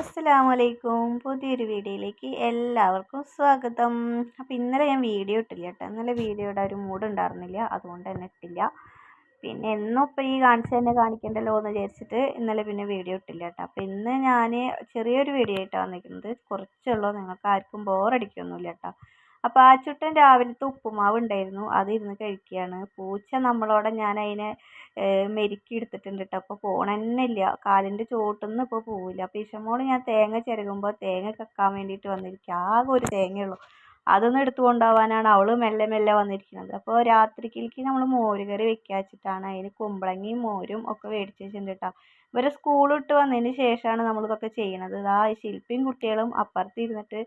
അസ്സലാമു അലൈക്കും പുതിയൊരു വീഡിയോയിലേക്ക് എല്ലാവർക്കും സ്വാഗതം. അപ്പോൾ ഇന്നലെ ഞാൻ വീഡിയോ ഇട്ടില്ല കേട്ടോ ഇന്നലെ വീഡിയോയുടെ ഒരു മൂഡ് ഉണ്ടായിരുന്നില്ല. അതുകൊണ്ട് തന്നെ ഇട്ടില്ല. പിന്നെ എന്നും ഇപ്പോൾ ഈ കാണിച്ച് തന്നെ കാണിക്കണ്ടല്ലോ എന്ന് വിചാരിച്ചിട്ട് ഇന്നലെ പിന്നെ വീഡിയോ ഇട്ടില്ല കേട്ടോ അപ്പോൾ ഇന്ന് ഞാൻ ചെറിയൊരു വീഡിയോ ആയിട്ടാണ് വന്നിരിക്കുന്നത്. കുറച്ചുള്ളൂ നിങ്ങൾക്ക് ആർക്കും ബോറടിക്കൊന്നുമില്ല കേട്ടോ അപ്പോൾ ആ ചുട്ടൻ രാവിലത്തെ ഉപ്പുമാവ് ഉണ്ടായിരുന്നു. അത് ഇരുന്ന് കഴിക്കുകയാണ്. പൂച്ച നമ്മളോടെ ഞാൻ അതിനെ മെരുക്കി എടുത്തിട്ടുണ്ട് കേട്ടോ അപ്പോൾ പോണെന്നില്ല കാലിന്റെ ചോട്ടിൽ ഇപ്പോൾ പോവില്ല. അപ്പോൾ ഇഷമോൾ ഞാൻ തേങ്ങ ചിരകുമ്പോൾ തേങ്ങ കക്കാൻ വേണ്ടിയിട്ട് വന്നിരിക്കുക ആകെ ഒരു തേങ്ങയുള്ളൂ. അതൊന്ന് എടുത്തു കൊണ്ടുപോകാനാണ് അവൾ മെല്ലെ മെല്ലെ വന്നിരിക്കുന്നത്. അപ്പോൾ രാത്രിക്കിലേക്ക് നമ്മൾ മോര് കറി വെക്കുക വെച്ചിട്ടാണ് അതിന് കുമ്പളങ്ങയും മോരും ഒക്കെ മേടിച്ച് വെച്ചിട്ടുണ്ട് കേട്ടോ ഇവരെ സ്കൂൾ വിട്ട് വന്നതിന് ശേഷമാണ് നമ്മളിതൊക്കെ ചെയ്യണത്. ഇതാ ശില്പിയും കുട്ടികളും അപ്പുറത്ത് ഇരുന്നിട്ട്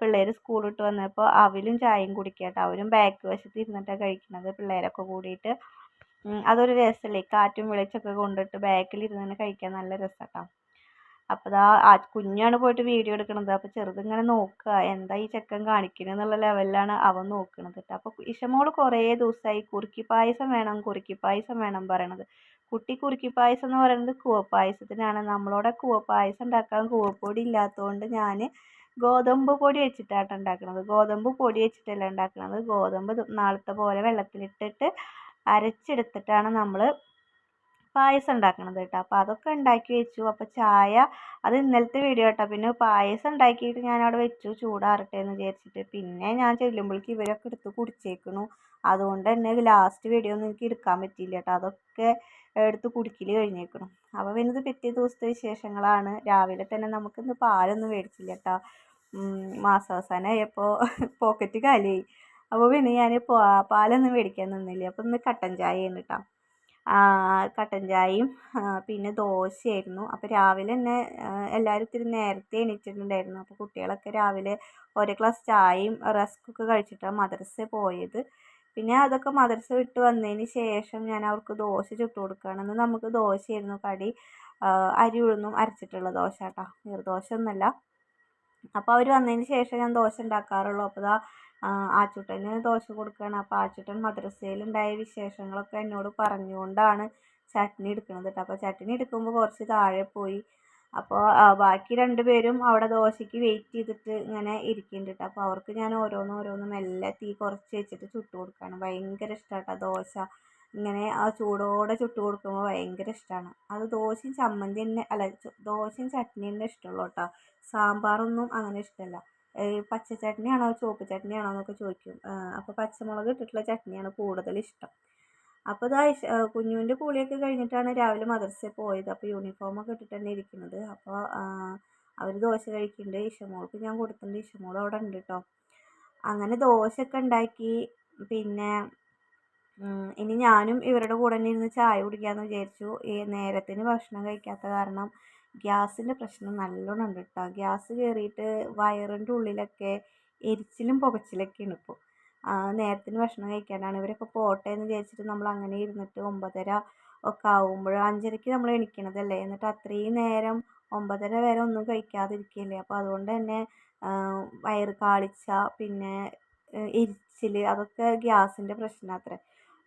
പിള്ളേർ സ്കൂൾ വിട്ട് വന്നപ്പോൾ അവലും ചായയും കുടിക്കുക കേട്ടോ അവരും ബാക്ക് വശത്ത് ഇരുന്നിട്ടാണ് കഴിക്കുന്നത് പിള്ളേരൊക്കെ കൂടിയിട്ട്. അതൊരു രസമല്ലേ കാറ്റും വെളിച്ചമൊക്കെ കൊണ്ടിട്ട് ബാക്കിൽ ഇരുന്ന് കഴിക്കാൻ നല്ല രസമാണ് അപ്പോൾ ദാ ആ കുഞ്ഞാണ് പോയിട്ട് വീഡിയോ എടുക്കണത്. അപ്പോൾ ചെറുതിങ്ങനെ നോക്കുക എന്താ ഈ ചെക്കൻ കാണിക്കുന്നത് എന്നുള്ള ലെവലിലാണ് അവൻ നോക്കണത് കേട്ടോ അപ്പോൾ ഇഷമോൾ കുറേ ദിവസമായി കുറുക്കി പായസം വേണം കുറുക്കി പായസം വേണം പറയണത്. കുട്ടി കുറുക്കി പായസം എന്ന് പറയുന്നത് കൂവപ്പായസത്തിനാണ്. നമ്മളോടെ കൂവപ്പായസം ഉണ്ടാക്കാൻ കൂവപ്പൊടി ഇല്ലാത്തതുകൊണ്ട് ഞാൻ ഗോതമ്പ് പൊടി വെച്ചിട്ടാണ് ഉണ്ടാക്കുന്നത് ഗോതമ്പ് പൊടി വെച്ചിട്ടല്ല ഉണ്ടാക്കുന്നത് ഗോതമ്പ് നാളത്തെ പോലെ വെള്ളത്തിലിട്ടിട്ട് അരച്ചെടുത്തിട്ടാണ് നമ്മൾ പായസം ഉണ്ടാക്കണത് കേട്ടോ. അപ്പോൾ അതൊക്കെ ഉണ്ടാക്കി വെച്ചു. അപ്പോൾ ചായ അത് ഇന്നലത്തെ വീഡിയോ കേട്ടോ. പിന്നെ പായസം ഉണ്ടാക്കിയിട്ട് ഞാൻ അവിടെ വെച്ചു. ചൂടാറട്ടെ എന്ന് വിചാരിച്ചിട്ട്. പിന്നെ ഞാൻ ചെല്ലുമ്പോഴേക്ക് ഇവരൊക്കെ എടുത്ത് കുടിച്ചേക്കണു. അതുകൊണ്ട് തന്നെ ലാസ്റ്റ് വീഡിയോ ഒന്നും എനിക്ക് എടുക്കാൻ പറ്റിയില്ല കേട്ടോ. അതൊക്കെ എടുത്ത് കുടിക്കൽ കഴിഞ്ഞേക്കണു. അപ്പോൾ പിന്നെ ഇത് പിറ്റേ ദിവസത്തെ വിശേഷങ്ങളാണ്. രാവിലെ തന്നെ നമുക്കിന്ന് പാലൊന്നും മേടിച്ചില്ല കേട്ടോ. മാസാവസാനമായപ്പോൾ പോക്കറ്റ് കാലിയായി. അപ്പോൾ പിന്നെ ഞാൻ പാലൊന്നും മേടിക്കാൻ നിന്നില്ല. അപ്പോൾ ഇന്ന് കട്ടൻ ചായയാണ് കേട്ടോ. കട്ടൻ ചായയും പിന്നെ ദോശയായിരുന്നു. അപ്പോൾ രാവിലെ തന്നെ എല്ലാവരും ഇത്തിരി നേരത്തെ എണീറ്റിട്ടുണ്ടായിരുന്നു. അപ്പോൾ കുട്ടികളൊക്കെ രാവിലെ ഒരു ഗ്ലാസ് ചായയും റസ്ക്കൊക്കെ കഴിച്ചിട്ടാണ് മദ്രസയിൽ പോയത്. പിന്നെ അതൊക്കെ മദ്രസ വിട്ട് വന്നതിന് ശേഷം ഞാൻ അവർക്ക് ദോശ ചുട്ട് കൊടുക്കുകയാണ്. എന്നാൽ നമുക്ക് ദോശയായിരുന്നു കടി. അരി ഉഴുന്നും അരച്ചിട്ടുള്ള ദോശ കേട്ടോ. നീർദോശ ഒന്നുമല്ല അപ്പോൾ അവർ വന്നതിന് ശേഷം ഞാൻ ദോശ ഉണ്ടാക്കാറുള്ളൂ. അപ്പോൾ ഇതാ ആച്ചൂട്ടന് ദോശ കൊടുക്കുകയാണ് അപ്പോൾ ആച്ചൂട്ടൻ മദ്രസയിലുണ്ടായ വിശേഷങ്ങളൊക്കെ എന്നോട് പറഞ്ഞുകൊണ്ടാണ് ചട്നി എടുക്കുന്നത് കേട്ടോ അപ്പോൾ ചട്നി എടുക്കുമ്പോൾ കുറച്ച് താഴെ പോയി. അപ്പോൾ ബാക്കി രണ്ട് പേരും അവിടെ ദോശയ്ക്ക് വെയിറ്റ് ചെയ്തിട്ട് ഇങ്ങനെ ഇരിക്കുന്നുണ്ട് കേട്ടോ അപ്പോൾ അവർക്ക് ഞാൻ ഓരോന്നും ഓരോന്നും മെല്ലെ തീ കുറച്ച് വെച്ചിട്ട് ചുട്ട് കൊടുക്കുകയാണ് ഭയങ്കര ഇഷ്ടമാണ് കേട്ടോ ദോശ. ഇങ്ങനെ ആ ചൂടോടെ ചുട്ട് കൊടുക്കുമ്പോൾ ഭയങ്കര ഇഷ്ടമാണ് അത് ദോശയും ചമ്മന്തി തന്നെ അല്ല ദോശയും ചട്നി തന്നെ ഇഷ്ടമുള്ളൂ കേട്ടോ സാമ്പാറൊന്നും അങ്ങനെ ഇഷ്ടമല്ല പച്ച ചട്നിയാണോ ചുവപ്പ് ചട്നിയാണോ എന്നൊക്കെ ചോദിക്കും. അപ്പോൾ പച്ചമുളക് ഇട്ടിട്ടുള്ള ചട്നിയാണ് കൂടുതൽ ഇഷ്ടം അപ്പോൾ ഇതാ കുഞ്ഞുവിന്റെ കൂളിയൊക്കെ കഴിഞ്ഞിട്ടാണ് രാവിലെ മദ്രസയിൽ പോയത്. അപ്പോൾ യൂണിഫോമൊക്കെ ഇട്ടിട്ട് തന്നെ ഇരിക്കുന്നത്. അപ്പോൾ അവർ ദോശ കഴിക്കുന്നുണ്ട്. ഇഷമോൾക്ക് ഞാൻ കൊടുത്തിട്ടുണ്ട്. ഇഷമോൾ അവിടെ ഉണ്ട് കേട്ടോ അങ്ങനെ ദോശയൊക്കെ ഉണ്ടാക്കി. പിന്നെ ഇനി ഞാനും ഇവരുടെ കൂടെ തന്നെ ഇരുന്ന് ചായ കുടിക്കാമെന്ന് വിചാരിച്ചു. ഈ നേരത്തിന് ഭക്ഷണം കഴിക്കാത്ത കാരണം ഗ്യാസിന്റെ പ്രശ്നം നല്ലോണം ഉണ്ട് കേട്ടോ ഗ്യാസ് കയറിയിട്ട് വയറിന്റെ ഉള്ളിലൊക്കെ എരിച്ചിലും പുകച്ചിലൊക്കെയാണ് ഇപ്പോൾ നേരത്തിന് ഭക്ഷണം കഴിക്കാനാണ്. ഇവരൊക്കെ പോട്ടെ എന്ന് വിചാരിച്ചിട്ട് നമ്മൾ അങ്ങനെ ഇരുന്നിട്ട് ഒമ്പതര ഒക്കെ ആകുമ്പോൾ അഞ്ചരയ്ക്ക് നമ്മൾ എണീക്കണതല്ലേ. എന്നിട്ട് അത്രയും നേരം ഒമ്പതര വരെ ഒന്നും കഴിക്കാതിരിക്കുകയല്ലേ അപ്പോൾ അതുകൊണ്ട് തന്നെ വയറ് കാളിച്ച പിന്നെ എരിച്ചിൽ അതൊക്കെ ഗ്യാസിന്റെ പ്രശ്നമാത്രേ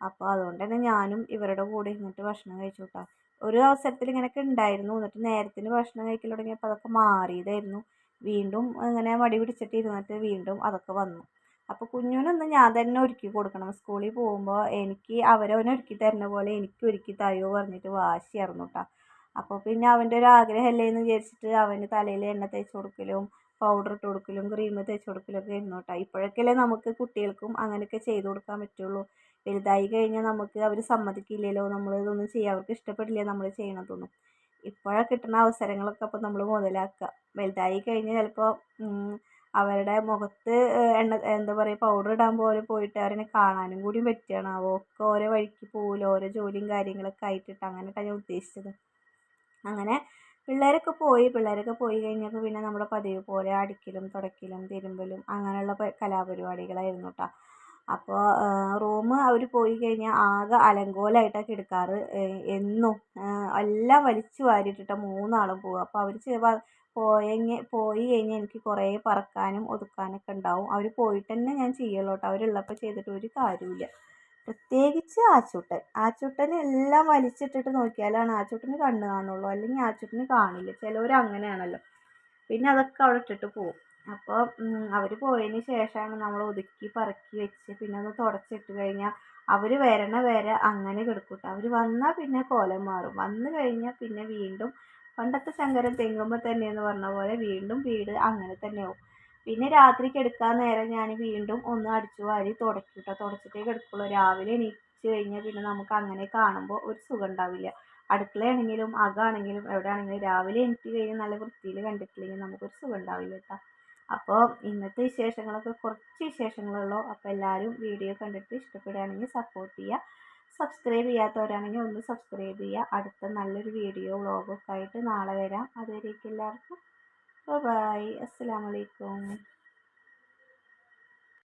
അപ്പോൾ അതുകൊണ്ട് തന്നെ ഞാനും ഇവരുടെ കൂടെ ഇരുന്നിട്ട് ഭക്ഷണം കഴിച്ചു കേട്ടോ ഒരു അവസരത്തിൽ ഇങ്ങനെയൊക്കെ ഉണ്ടായിരുന്നു. എന്നിട്ട് നേരത്തിന് ഭക്ഷണം കഴിക്കൽ തുടങ്ങിയപ്പോൾ അതൊക്കെ മാറിയതായിരുന്നു. വീണ്ടും അങ്ങനെ മടി പിടിച്ചിട്ട് ഇരുന്നിട്ട് വീണ്ടും അതൊക്കെ വന്നു. അപ്പോൾ കുഞ്ഞിനൊന്ന് ഞാൻ തന്നെ ഒരുക്കി കൊടുക്കണം. സ്കൂളിൽ പോകുമ്പോൾ എനിക്ക് അവരവനെ ഒരുക്കി തരുന്ന പോലെ എനിക്ക് ഒരുക്കി തയ്യോ പറഞ്ഞിട്ട് വാശിയായിരുന്നു കേട്ടോ. അപ്പോൾ പിന്നെ അവന്റെ ഒരു ആഗ്രഹമല്ലേ എന്ന് വിചാരിച്ചിട്ട് അവന് തലയിൽ എണ്ണ തേച്ച് കൊടുക്കലും പൗഡർ ഇട്ട് കൊടുക്കലും ക്രീം തേച്ച് കൊടുക്കലും ഒക്കെ ആയിരുന്നു കേട്ടോ. ഇപ്പോഴൊക്കെയല്ലേ നമുക്ക് കുട്ടികൾക്കും അങ്ങനെയൊക്കെ ചെയ്തു കൊടുക്കാൻ പറ്റുള്ളൂ. വലുതായി കഴിഞ്ഞാൽ നമുക്ക് അവർ സമ്മതിക്കില്ലല്ലോ. നമ്മൾ ഇതൊന്നും ചെയ്യുക അവർക്ക് ഇഷ്ടപ്പെടില്ല നമ്മൾ ചെയ്യണതൊന്നും. ഇപ്പോഴാണ് കിട്ടുന്ന അവസരങ്ങളൊക്കെ അപ്പോൾ നമ്മൾ മുതലാക്കുക വലുതായി കഴിഞ്ഞാൽ ചിലപ്പോൾ അവരുടെ മുഖത്ത് എണ്ണ എന്താ പറയുക പൗഡർ ഇടാൻ പോലും പോയിട്ട് അവരെന്നെ കാണാനും കൂടി പറ്റുകയാണാവോ ഒക്കെ ഓരോ വഴിക്ക് പോകില്ല ഓരോ ജോലിയും കാര്യങ്ങളൊക്കെ ആയിട്ടിട്ട് അങ്ങനെയൊക്കെയാണ് ഞാൻ ഉദ്ദേശിച്ചത്. അങ്ങനെ പിള്ളേരൊക്കെ പോയി പിള്ളേരൊക്കെ പോയി കഴിഞ്ഞപ്പോൾ പിന്നെ നമ്മുടെ പതിവ് പോലെ അടിക്കലും തുടയ്ക്കലും തിരുമ്പലും അങ്ങനെയുള്ള കലാപരിപാടികളായിരുന്നു കേട്ടോ അപ്പോൾ റൂം അവർ പോയി കഴിഞ്ഞാൽ ആകെ അലങ്കോലമായിട്ടാണ് കിടക്കാറ് എന്നും എല്ലാം വലിച്ചു വാരിയിട്ടിട്ട് മൂന്നാളും പോവുക അപ്പോൾ അവർ പോയെങ്കിൽ പോയി കഴിഞ്ഞാൽ എനിക്ക് കുറേ പറക്കാനും ഒതുക്കാനൊക്കെ ഉണ്ടാവും. അവർ പോയിട്ട് തന്നെ ഞാൻ ചെയ്യുള്ളൂ കേട്ടോ അവരുള്ളപ്പോൾ ചെയ്തിട്ട് ഒരു കാര്യമില്ല പ്രത്യേകിച്ച് ആച്ചൂട്ടൻ. ആച്ചൂട്ടൻ എല്ലാം വലിച്ചിട്ടിട്ട് നോക്കിയാലാണ് ആച്ചൂട്ടന് കണ്ണ് കാണുള്ളൂ. അല്ലെങ്കിൽ ആച്ചൂട്ടന് കാണില്ല. ചിലവർ അങ്ങനെയാണല്ലോ. പിന്നെ അതൊക്കെ അവിടെ ഇട്ടിട്ട് പോവും. അപ്പോൾ അവർ പോയതിന് ശേഷമാണ് നമ്മൾ ഒതുക്കി പറക്കി വെച്ച് പിന്നെ ഒന്ന് തുടച്ചിട്ട് കഴിഞ്ഞാൽ അവർ വരണ വരെ അങ്ങനെ കിടക്കും അവർ വന്നാൽ പിന്നെ കോലം മാറും. വന്നു കഴിഞ്ഞാൽ പിന്നെ വീണ്ടും പണ്ടത്തെ ശങ്കരൻ തെങ്ങുമ്പോൾ തന്നെ എന്ന് പറഞ്ഞ പോലെ വീണ്ടും വീട് അങ്ങനെ തന്നെയാവും. പിന്നെ രാത്രി കിടക്കാൻ നേരം ഞാൻ വീണ്ടും ഒന്ന് അടിച്ചു വാരി തുടയ്ക്കും കേട്ടോ തുടച്ചിട്ടേ കിടക്കുള്ളൂ. രാവിലെ എണീറ്റ് കഴിഞ്ഞാൽ പിന്നെ നമുക്ക് അങ്ങനെ കാണുമ്പോൾ ഒരു സുഖം ഉണ്ടാവില്ല. അടുക്കളയാണെങ്കിലും അകാണെങ്കിലും എവിടെ ആണെങ്കിലും രാവിലെ എണീറ്റ് കഴിഞ്ഞാൽ നല്ല വൃത്തിയിൽ കണ്ടിട്ടില്ലെങ്കിൽ നമുക്കൊരു സുഖം ഉണ്ടാവില്ല കേട്ടോ അപ്പോൾ ഇന്നത്തെ വിശേഷങ്ങളൊക്കെ കുറച്ച് വിശേഷങ്ങളുള്ളൂ അപ്പോൾ എല്ലാവരും വീഡിയോ കണ്ടിട്ട് ഇഷ്ടപ്പെടുകയാണെങ്കിൽ സപ്പോർട്ട് ചെയ്യുക. സബ്സ്ക്രൈബ് ചെയ്യാത്തവരാണെങ്കിൽ ഒന്ന് സബ്സ്ക്രൈബ് ചെയ്യുക. അടുത്ത നല്ലൊരു വീഡിയോ വ്ളോഗൊക്കെ ആയിട്ട് നാളെ വരാം. അതുവരേക്കും എല്ലാവർക്കും. ബൈ അസ്സലാമലൈക്കും